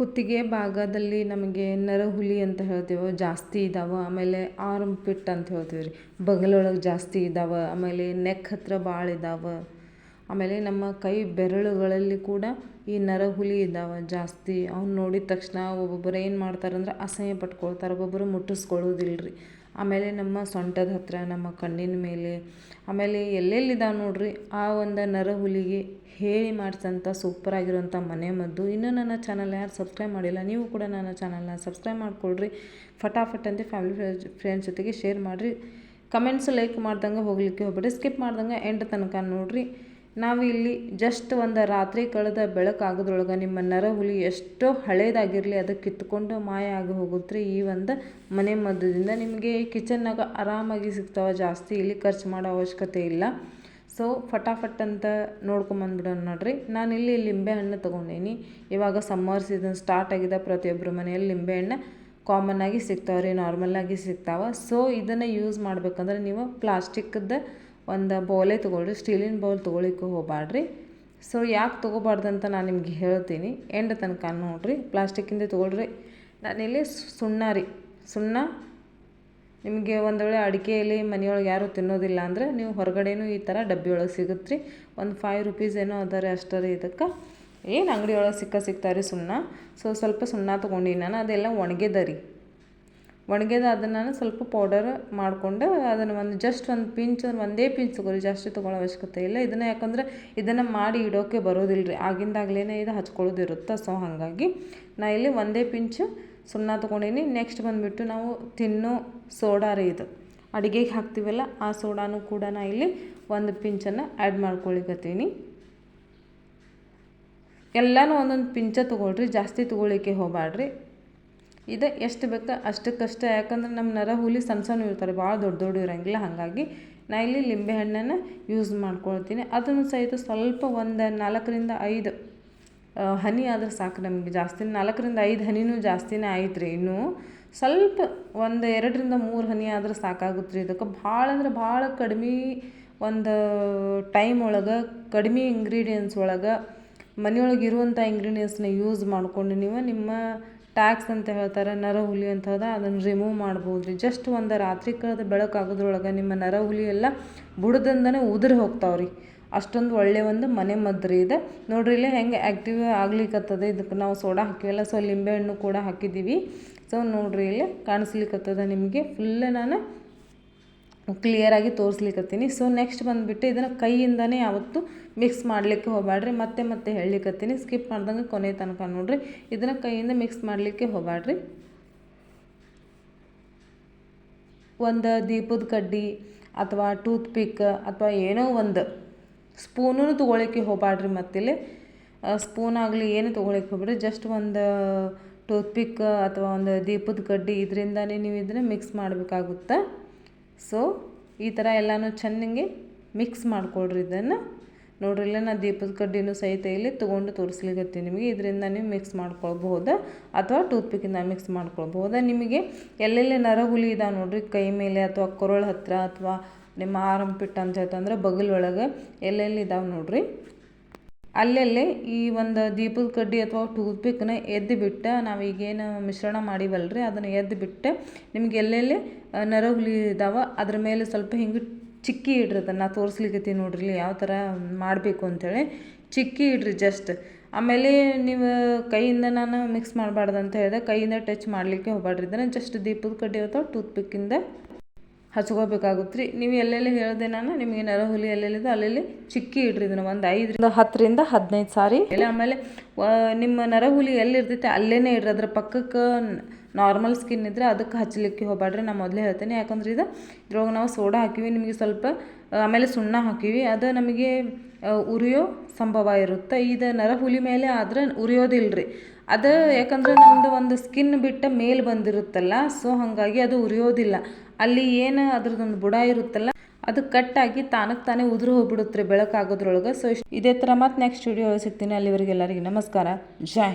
ಕುತ್ತಿಗೆ ಭಾಗದಲ್ಲಿ ನಮಗೆ ನರಹುಲಿ ಅಂತ ಹೇಳ್ತೀವಿ, ಜಾಸ್ತಿ ಇದ್ದಾವೆ ಆಮೇಲೆ ಆರ್ಮ್ ಪಿಟ್ ಅಂತ ಹೇಳ್ತೀವಿ ರೀ. ಬಗಲೊಳಗೆ ಜಾಸ್ತಿ ಇದ್ದಾವೆ ಆಮೇಲೆ ನೆಕ್ ಹತ್ತಿರ ಭಾಳ ಇದ್ದಾವೆ ಆಮೇಲೆ ನಮ್ಮ ಕೈ ಬೆರಳುಗಳಲ್ಲಿ ಕೂಡ ಈ ನರಹುಲಿ ಇದ್ದಾವೆ ಜಾಸ್ತಿ, ಅವ್ನು ನೋಡಿದ ತಕ್ಷಣ ಒಬ್ಬೊಬ್ಬರು ಏನು ಮಾಡ್ತಾರಂದ್ರೆ ಅಸಹ್ಯ ಪಟ್ಕೊಳ್ತಾರೆ ಒಬ್ಬೊಬ್ಬರು ಮುಟ್ಟಿಸ್ಕೊಳ್ಳೋದಿಲ್ಲ ರೀ ಆಮೇಲೆ ನಮ್ಮ ಸೊಂಟದ ಹತ್ತಿರ ನಮ್ಮ ಕಣ್ಣಿನ ಮೇಲೆ, ಆಮೇಲೆ ಎಲ್ಲೆಲ್ಲಿದ್ದಾವೆ ನೋಡಿರಿ, ಆ ಒಂದು ನರಹುಲಿಗೆ ಹೇಳಿ ಮಾಡಿಸಂಥ ಸೂಪರಾಗಿರುವಂಥ ಮನೆ ಮದ್ದು. ಇನ್ನೂ ನನ್ನ ಚಾನಲ್ ಯಾರು ಸಬ್ಸ್ಕ್ರೈಬ್ ಮಾಡಿಲ್ಲ, ನೀವು ಕೂಡ ನನ್ನ ಚಾನಲ್ನ ಸಬ್ಸ್ಕ್ರೈಬ್ ಮಾಡ್ಕೊಳ್ರಿ. ಫಟಾಫಟ್ ಅಂತ ಫ್ಯಾಮಿಲಿ ಫ್ರೆಂಡ್ಸ್ ಜೊತೆಗೆ ಶೇರ್ ಮಾಡಿರಿ. ಕಮೆಂಟ್ಸ್ ಲೈಕ್ ಮಾಡ್ದಂಗೆ ಹೋಗಲಿಕ್ಕೆ ಹೋಗ್ಬೇಡಿ ಸ್ಕಿಪ್ ಮಾಡ್ದಂಗೆ ಎಂಡ್ ತನಕ ನೋಡಿರಿ. ನಾವು ಇಲ್ಲಿ ಜಸ್ಟ್ ಒಂದು ರಾತ್ರಿ ಕಳೆದ ಬೆಳಕಾಗೋದ್ರೊಳಗೆ ನಿಮ್ಮ ನರಹುಲಿ ಎಷ್ಟೋ ಹಳೇದಾಗಿರಲಿ ಅದು ಕಿತ್ಕೊಂಡು ಮಾಯ ಆಗಿ ಹೋಗುತ್ತೆ ಈ ಒಂದು ಮನೆ ಮದ್ದದಿಂದ ನಿಮಗೆ ಕಿಚನ್ನಾಗ ಆರಾಮಾಗಿ ಸಿಗ್ತಾವೆ, ಜಾಸ್ತಿ ಇಲ್ಲಿ ಖರ್ಚು ಮಾಡೋ ಅವಶ್ಯಕತೆ ಇಲ್ಲ. ಸೊ ಫಟಾಫಟ್ ಅಂತ ನೋಡ್ಕೊಂಬಂದ್ಬಿಡೋಣ ನೋಡ್ರಿ. ನಾನು ಇಲ್ಲಿ ಲಿಂಬೆ ಹಣ್ಣು ತೊಗೊಂಡೀನಿ. ಇವಾಗ ಸಮ್ಮರ್ ಸೀಸನ್ ಸ್ಟಾರ್ಟ್ ಆಗಿದೆ ಪ್ರತಿಯೊಬ್ಬರ ಮನೆಯಲ್ಲಿ ಲಿಂಬೆ ಹಣ್ಣು ಕಾಮನ್ ಆಗಿ ಸಿಗ್ತಾವೆ ರೀ ನಾರ್ಮಲ್ಲಾಗಿ ಸಿಗ್ತಾವೆ. ಸೊ ಇದನ್ನು ಯೂಸ್ ಮಾಡಬೇಕಂದ್ರೆ ನೀವು ಪ್ಲಾಸ್ಟಿಕ್ದ ಒಂದು ಬೌಲೆ ತೊಗೊಳ್ರಿ ಸ್ಟೀಲಿನ ಬೌಲ್ ತೊಗೊಳಿಕ್ಕೆ ಹೋಗಬಾಡ್ರಿ ಸೊ ಯಾಕೆ ತೊಗೋಬಾರ್ದು ಅಂತ ನಾನು ನಿಮ್ಗೆ ಹೇಳ್ತೀನಿ. ಎಂಡ್ ತನಕ ನೋಡಿರಿ ಪ್ಲಾಸ್ಟಿಕ್ಕಿಂದ ತೊಗೊಳ್ರಿ. ನಾನಿಲ್ಲಿ ಸುಣ್ಣ ರೀ. ಸುಣ್ಣ, ನಿಮಗೆ ಒಂದು ವೇಳೆ ಅಡಿಕೆಯಲ್ಲಿ ಮನೆಯೊಳಗೆ ಯಾರೂ ತಿನ್ನೋದಿಲ್ಲ ಅಂದರೆ ನೀವು ಹೊರಗಡೆನೂ ಈ ಥರ ಡಬ್ಬಿ ಸಿಗುತ್ತೆ ರೀ ಒಂದು ಫೈವ್ ರುಪೀಸ್ ಏನೋ ಅದ ರೀ ಅಷ್ಟೇ ರೀ ಇದಕ್ಕೆ. ಏನು ಅಂಗಡಿ ಸಿಕ್ಕ ಸಿಗ್ತಾರೆ ಸುಣ್ಣ? ಸೊ ಸ್ವಲ್ಪ ಸುಣ್ಣ ತೊಗೊಂಡಿನಿ ನಾನು, ಅದೆಲ್ಲ ಒಣಗಿದೆ ರೀ. ಒಣಗ್ಯದ ಅದನ್ನು ನಾನು ಸ್ವಲ್ಪ ಪೌಡರ್ ಮಾಡಿಕೊಂಡು ಅದನ್ನು ಒಂದು ಜಸ್ಟ್ ಒಂದು ಪಿಂಚ್ ಒಂದೇ ಪಿಂಚ್ ತೊಗೊಳ್ಳಿ ಜಾಸ್ತಿ ತೊಗೊಳ್ಳೋ ಅವಶ್ಯಕತೆ ಇಲ್ಲ. ಇದನ್ನು ಯಾಕಂದ್ರೆ ಇದನ್ನು ಮಾಡಿ ಇಡೋಕ್ಕೆ ಬರೋದಿಲ್ಲ ರೀ ಆಗಿಂದಾಗಲೇ ಇದು ಹಚ್ಕೊಳ್ಳೋದಿರುತ್ತೆ ಸೊ ಹಾಗಾಗಿ ನಾ ಇಲ್ಲಿ ಒಂದೇ ಪಿಂಚ್ ಸುಣ್ಣ ತೊಗೊಂಡೀನಿ. ನೆಕ್ಸ್ಟ್ ಬಂದುಬಿಟ್ಟು ನಾವು ತಿನ್ನೋ ಸೋಡಾ ರೀ ಇದು. ಅಡುಗೆಗೆ ಹಾಕ್ತೀವಲ್ಲ, ಆ ಸೋಡಾನು ಕೂಡ ನಾ ಇಲ್ಲಿ ಒಂದು ಪಿಂಚನ್ನು ಆ್ಯಡ್ ಮಾಡ್ಕೊಳಿಕತ್ತೀನಿ. ಎಲ್ಲನೂ ಒಂದೊಂದು ಪಿಂಚ ತೊಗೊಳ್ರಿ, ಜಾಸ್ತಿ ತೊಗೊಳಿಕ್ಕೆ ಹೋಗಬೇಡ್ರಿ ಇದು, ಎಷ್ಟು ಬೇಕೋ ಅಷ್ಟಕ್ಕಷ್ಟೇ. ಯಾಕಂದ್ರೆ ನಮ್ಮ ನರ ಹುಲಿ ಸಣ್ಣ ಸಣ್ಣ ಇರ್ತಾರೆ ಭಾಳ ದೊಡ್ಡ ದೊಡ್ಡ ಇರೋಂಗಿಲ್ಲ, ಹಾಗಾಗಿ ನಾ ಇಲ್ಲಿ ಲಿಂಬೆಹಣ್ಣನ್ನು ಯೂಸ್ ಮಾಡ್ಕೊಳ್ತೀನಿ. ಅದನ್ನು ಸಹಿತ ಸ್ವಲ್ಪ ಒಂದು ನಾಲ್ಕರಿಂದ ಐದು ಹನಿ ಆದ್ರೆ ಸಾಕು ನಮಗೆ ಜಾಸ್ತಿ. ನಾಲ್ಕರಿಂದ ಐದು ಹನಿನೂ ಜಾಸ್ತಿನೇ ಆಯ್ತು ರೀ ಇನ್ನೂ. ಸ್ವಲ್ಪ ಒಂದು ಎರಡರಿಂದ ಮೂರು ಹನಿ ಆದ್ರೆ ಸಾಕಾಗುತ್ತೆ ರೀ ಇದಕ್ಕೆ. ಭಾಳ ಅಂದ್ರೆ ಭಾಳ ಕಡಿಮೆ ಒಂದು ಟೈಮ್ ಒಳಗೆ, ಕಡಿಮೆ ಇಂಗ್ರೀಡಿಯೆಂಟ್ಸ್ ಒಳಗೆ ಮನೆಯೊಳಗೆ ಇರುವಂಥ ಇಂಗ್ರೀಡಿಯೆಂಟ್ಸ್ನ ಯೂಸ್ ಮಾಡ್ಕೊಂಡು ನೀವು ನಿಮ್ಮ ಟ್ಯಾಕ್ಸ್ ಅಂತ ಹೇಳ್ತಾರೆ, ನರಹುಲಿ ಅಂತ ಹೋದ ಅದನ್ನು ರಿಮೂವ್ ಮಾಡ್ಬೋದು ರೀ ಜಸ್ಟ್ ಒಂದು ರಾತ್ರಿ ಕಳೆದ ಬೆಳಕಾಗೋದ್ರೊಳಗೆ ನಿಮ್ಮ ನರಹುಲಿ ಎಲ್ಲ ಬುಡದಿಂದನೇ ಉದುರಿ ಹೋಗ್ತಾವೆ ರೀ ಅಷ್ಟೊಂದು ಒಳ್ಳೆಯ ಒಂದು ಮನೆ ಮದ್ರಿ ಇದೆ. ನೋಡ್ರಿ ಇಲ್ಲೇ ಹೆಂಗೆ ಆ್ಯಕ್ಟಿವ್ ಆಗ್ಲಿಕ್ಕತ್ತದೆ ಇದಕ್ಕೆ ನಾವು ಸೋಡಾ ಹಾಕಿವಲ್ಲ ಸೊ ಲಿಂಬೆಹಣ್ಣು ಕೂಡ ಹಾಕಿದ್ದೀವಿ ಸೊ ನೋಡ್ರಿ ಇಲ್ಲಿ ಕಾಣಿಸ್ಲಿಕ್ಕತ್ತದ ನಿಮಗೆ. ಫುಲ್ಲ ನಾನು ಕ್ಲಿಯರಾಗಿ ತೋರಿಸ್ಲಿಕ್ಕತ್ತೀನಿ ಸೊ ನೆಕ್ಸ್ಟ್ ಬಂದುಬಿಟ್ಟು ಇದನ್ನು ಕೈಯಿಂದನೇ ಯಾವತ್ತು ಮಿಕ್ಸ್ ಮಾಡಲಿಕ್ಕೆ ಹೋಗಬೇಡ್ರಿ ಮತ್ತೆ ಮತ್ತೆ ಹೇಳಲಿಕ್ಕತ್ತೀನಿ ಸ್ಕಿಪ್ ಮಾಡ್ದಂಗೆ ಕೊನೆ ತನಕ ನೋಡಿರಿ. ಇದನ್ನು ಕೈಯಿಂದ ಮಿಕ್ಸ್ ಮಾಡಲಿಕ್ಕೆ ಹೋಗಬೇಡ್ರಿ ಒಂದು ದೀಪದ ಕಡ್ಡಿ ಅಥವಾ ಟೂತ್ ಪಿಕ್ ಅಥವಾ ಏನೋ ಒಂದು ಸ್ಪೂನೂ ತೊಗೊಳಿಕ್ಕೆ ಹೋಗಬೇಡ್ರಿ ಮತ್ತಿಲ್ಲಿ. ಸ್ಪೂನ್ ಆಗಲಿ ಏನು ತೊಗೊಳಿಕ್ಕೆ ಹೋಗ್ಬೇಡ್ರಿ ಜಸ್ಟ್ ಒಂದು ಟೂತ್ ಪಿಕ್ ಅಥವಾ ಒಂದು ದೀಪದ ಕಡ್ಡಿ ಇದರಿಂದನೇ ನೀವು ಇದನ್ನು ಮಿಕ್ಸ್ ಮಾಡಬೇಕಾಗುತ್ತೆ. ಸೊ ಈ ಥರ ಎಲ್ಲನೂ ಚೆನ್ನಾಗಿ ಮಿಕ್ಸ್ ಮಾಡಿಕೊಡ್ರಿ ಇದನ್ನು. ನೋಡ್ರಿ, ಇಲ್ಲ ನಾನು ದೀಪದ ಕಡ್ಡಿನೂ ಸಹಿತ ಇಲ್ಲಿ ತೊಗೊಂಡು ತೋರಿಸ್ಲಿಕ್ಕೆ ನಿಮಗೆ. ಇದರಿಂದ ನೀವು ಮಿಕ್ಸ್ ಮಾಡ್ಕೊಳ್ಬಹುದು ಅಥವಾ ಟೂತ್ಪಿಕ್ಕಿಂದ ಮಿಕ್ಸ್ ಮಾಡ್ಕೊಳ್ಬಹುದು. ನಿಮಗೆ ಎಲ್ಲೆಲ್ಲಿ ನರಹುಲಿ ಇದಾವೆ ನೋಡ್ರಿ, ಕೈ ಮೇಲೆ ಅಥವಾ ಕೊರಳ ಹತ್ತಿರ ಅಥವಾ ನಿಮ್ಮ ಆರಂಪಿಟ್ಟು ಪಿಟ್ ಅಂತ ಹೇಳ್ತಂದ್ರೆ ಒಳಗೆ ಎಲ್ಲೆಲ್ಲಿ ಇದಾವೆ ನೋಡ್ರಿ. ಅಲ್ಲೆಲ್ಲೇ ಈ ಒಂದು ದೀಪದ ಕಡ್ಡಿ ಅಥವಾ ಟೂತ್ ಪಿಕ್ನ ಎದ್ದು ಬಿಟ್ಟು ನಾವು ಈಗೇನು ಮಿಶ್ರಣ ಮಾಡಿವಲ್ರಿ? ಅದನ್ನು ಎದ್ದು ಬಿಟ್ಟು ನಿಮ್ಗೆ ಎಲ್ಲೆಲ್ಲಿ ನರಹುಲಿ ಇದ್ದಾವೆ ಅದ್ರ ಮೇಲೆ ಸ್ವಲ್ಪ ಹಿಂಗೆ ಚಿಕ್ಕಿ ಇಡ್ರಿ ಅದನ್ನು ತೋರಿಸ್ಲಿಕ್ಕತ್ತೀನಿ ನೋಡ್ರಿ ಯಾವ ಥರ ಮಾಡಬೇಕು ಅಂಥೇಳಿ ಚಿಕ್ಕಿ ಇಡ್ರಿ ಜಸ್ಟ್ ಆಮೇಲೆ ನೀವು ಕೈಯಿಂದ ನಾನು ಮಿಕ್ಸ್ ಮಾಡಬಾರ್ದು ಅಂತ ಹೇಳಿದೆ, ಕೈಯಿಂದ ಟಚ್ ಮಾಡಲಿಕ್ಕೆ ಹೋಗಬಾರ್ದು ಇದನ್ನು ಜಸ್ಟ್ ದೀಪದ ಕಡ್ಡಿ ಅಥವಾ ಟೂತ್ಪಿಕ್ಕಿಂದ ಹಚ್ಕೋಬೇಕಾಗುತ್ತೆ ರೀ ನೀವು ಎಲ್ಲೆಲ್ಲಿ ಹೇಳಿದೆ ನಾನು, ನಿಮಗೆ ನರಹುಲಿ ಎಲ್ಲೆಲ್ಲಿದೆ, ಅಲ್ಲೆಲ್ಲಿ ಚಿಕ್ಕಿ ಇಡ್ರಿ ಇದನ್ನು ಒಂದು ಐದರಿಂದ ಹತ್ತರಿಂದ ಹದಿನೈದು ಸಾರಿ. ಎಲ್ಲ ಆಮೇಲೆ ನಿಮ್ಮ ನರಹುಲಿ ಎಲ್ಲಿರ್ತೈತೆ ಅಲ್ಲೇ ಇಡ್ರಿ. ಅದ್ರ ಪಕ್ಕಕ್ಕೆ ನಾರ್ಮಲ್ ಸ್ಕಿನ್ ಇದ್ದರೆ ಅದಕ್ಕೆ ಹಚ್ಚಲಿಕ್ಕೆ ಹೋಗಬೇಡ್ರಿ ನಾನು ಮೊದಲೇ ಹೇಳ್ತೇನೆ. ಯಾಕಂದ್ರೆ ಇದು ಇದ್ರೊಳಗೆ ನಾವು ಸೋಡಾ ಹಾಕಿವಿ, ನಿಮಗೆ ಸ್ವಲ್ಪ ಆಮೇಲೆ ಸುಣ್ಣ ಹಾಕಿವಿ. ಅದು ನಮಗೆ ಉರಿಯೋ ಸಂಭವ ಇರುತ್ತೆ. ಇದು ನರ ಹುಲಿ ಮೇಲೆ ಆದ್ರೆ ಉರಿಯೋದಿಲ್ಲ ರೀ ಅದು ಯಾಕಂದ್ರೆ ನಮ್ಮದು ಒಂದು ಸ್ಕಿನ್ ಬಿಟ್ಟ ಮೇಲೆ ಬಂದಿರುತ್ತಲ್ಲ, ಸೊ ಹಾಗಾಗಿ ಅದು ಉರಿಯೋದಿಲ್ಲ. ಅಲ್ಲಿ ಏನು ಅದ್ರದ್ದೊಂದು ಬುಡ ಇರುತ್ತಲ್ಲ, ಅದು ಕಟ್ಟಾಗಿ ತಾನಕ್ಕೆ ತಾನೇ ಉದುರು ಹೋಗ್ಬಿಡುತ್ತೆ ಬೆಳಕಾಗೋದ್ರೊಳಗೆ. ಸೊ ಇದೇ ಥರ ಮತ್ತೆ ನೆಕ್ಸ್ಟ್ ವಿಡಿಯೋ ಸಿಗ್ತೀನಿ. ಅಲ್ಲಿವರೆಗೆ ಎಲ್ಲರಿಗೆ ನಮಸ್ಕಾರ. ಜೈ